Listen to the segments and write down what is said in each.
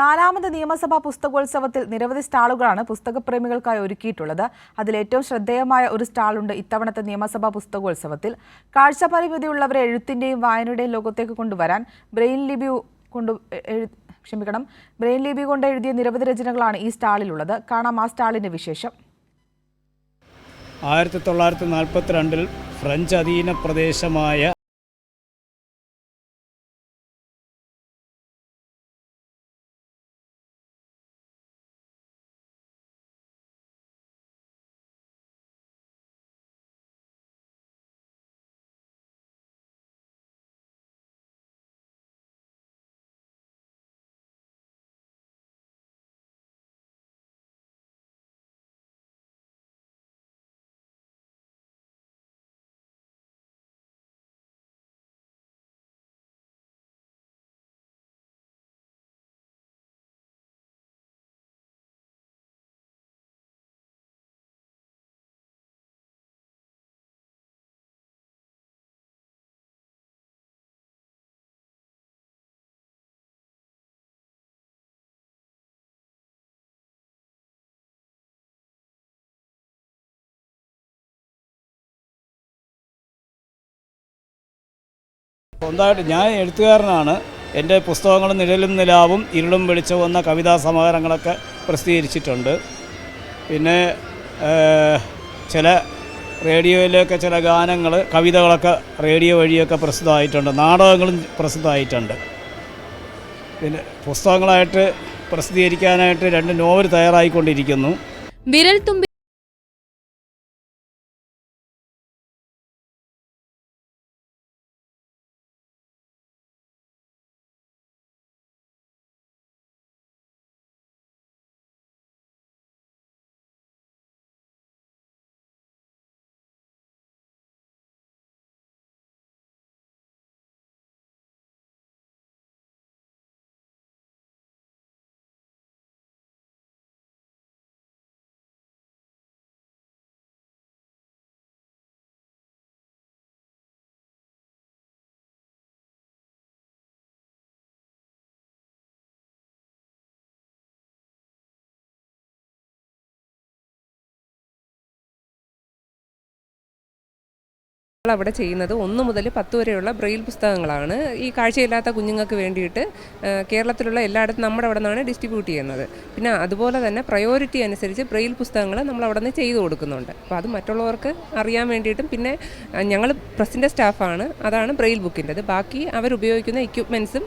നാലാമത് നിയമസഭാ പുസ്തകോത്സവത്തിൽ നിരവധി സ്റ്റാളുകളാണ് പുസ്തകപ്രേമികൾക്കായി ഒരുക്കിയിട്ടുള്ളത്. അതിൽ ഏറ്റവും ശ്രദ്ധേയമായ ഒരു സ്റ്റാളുണ്ട് ഇത്തവണത്തെ നിയമസഭാ പുസ്തകോത്സവത്തിൽ. കാഴ്ചപരിമിതിയുള്ളവരെ എഴുത്തിന്റെയും വായനയുടെയും ലോകത്തേക്ക് കൊണ്ടുവരാൻ ബ്രെയിൻ ലിപി കൊണ്ട് ക്ഷമിക്കണം. ബ്രെയിൻ ലിപി കൊണ്ട് എഴുതിയ നിരവധി രചനകളാണ് ഈ സ്റ്റാളിലുള്ളത്. കാണാം ആ സ്റ്റാളിന്റെ വിശേഷം. ആയിരത്തി തൊള്ളായിരത്തി നാൽപ്പത്തിരണ്ടിൽ ഫ്രഞ്ച് അധീന പ്രദേശമായ സ്വന്തമായിട്ട് ഞാൻ എഴുത്തുകാരനാണ്. എന്റെ പുസ്തകങ്ങൾ നിഴലും നിലാവും ഇരുളും വെളിച്ചം എന്ന കവിതാ സമാഹാരങ്ങളൊക്കെ പ്രസിദ്ധീകരിച്ചിട്ടുണ്ട്. പിന്നെ ചില റേഡിയോയിലൊക്കെ ചില ഗാനങ്ങൾ കവിതകളൊക്കെ റേഡിയോ വഴിയൊക്കെ പ്രസിദ്ധമായിട്ടുണ്ട്. നാടകങ്ങളും പ്രസിദ്ധമായിട്ടുണ്ട്. പിന്നെ പുസ്തകങ്ങളായിട്ട് പ്രസിദ്ധീകരിക്കാനായിട്ട് രണ്ട് നോവൽ തയ്യാറായിക്കൊണ്ടിരിക്കുന്നു. വിരൽ തുമ്പി അവിടെ ചെയ്യുന്നത്. ഒന്ന് മുതൽ പത്ത് വരെയുള്ള ബ്രെയിൽ പുസ്തകങ്ങളാണ്. ഈ കാഴ്ചയില്ലാത്ത കുഞ്ഞുങ്ങൾക്ക് വേണ്ടിയിട്ട് കേരളത്തിലുള്ള എല്ലായിടത്തും നമ്മുടെ അവിടെ നിന്നാണ് ഡിസ്ട്രിബ്യൂട്ട് ചെയ്യുന്നത്. പിന്നെ അതുപോലെ തന്നെ പ്രയോറിറ്റി അനുസരിച്ച് ബ്രെയിൽ പുസ്തകങ്ങൾ നമ്മൾ അവിടെ നിന്ന് ചെയ്തു കൊടുക്കുന്നുണ്ട്. അപ്പോൾ അത് മറ്റുള്ളവർക്ക് അറിയാൻ വേണ്ടിയിട്ടും പിന്നെ ഞങ്ങൾ പ്രസിന്റെ സ്റ്റാഫാണ്. അതാണ് ബ്രെയിൽ ബുക്കിന്റെത്. ബാക്കി അവരുപയോഗിക്കുന്ന എക്യുപ്മെൻസും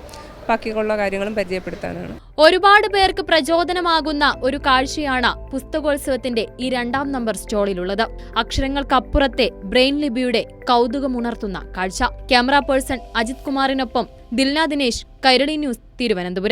ബാക്കിയുള്ള കാര്യങ്ങളും പരിചയപ്പെടുത്താനാണ്. ഒരുപാട് പേർക്ക് പ്രചോദനമാകുന്ന ഒരു കാഴ്ചയാണ് പുസ്തകോത്സവത്തിന്റെ ഈ രണ്ടാം നമ്പർ സ്റ്റോളിലുള്ളത്. അക്ഷരങ്ങൾക്കപ്പുറത്തെ ബ്രെയിൻ ലിപിയുടെ കൗതുകമുണർത്തുന്ന കാഴ്ച. ക്യാമറ പേഴ്സൺ അജിത് കുമാറിനൊപ്പം ദിൽന ദിനേശ് കൈരളി ന്യൂസ് തിരുവനന്തപുരം.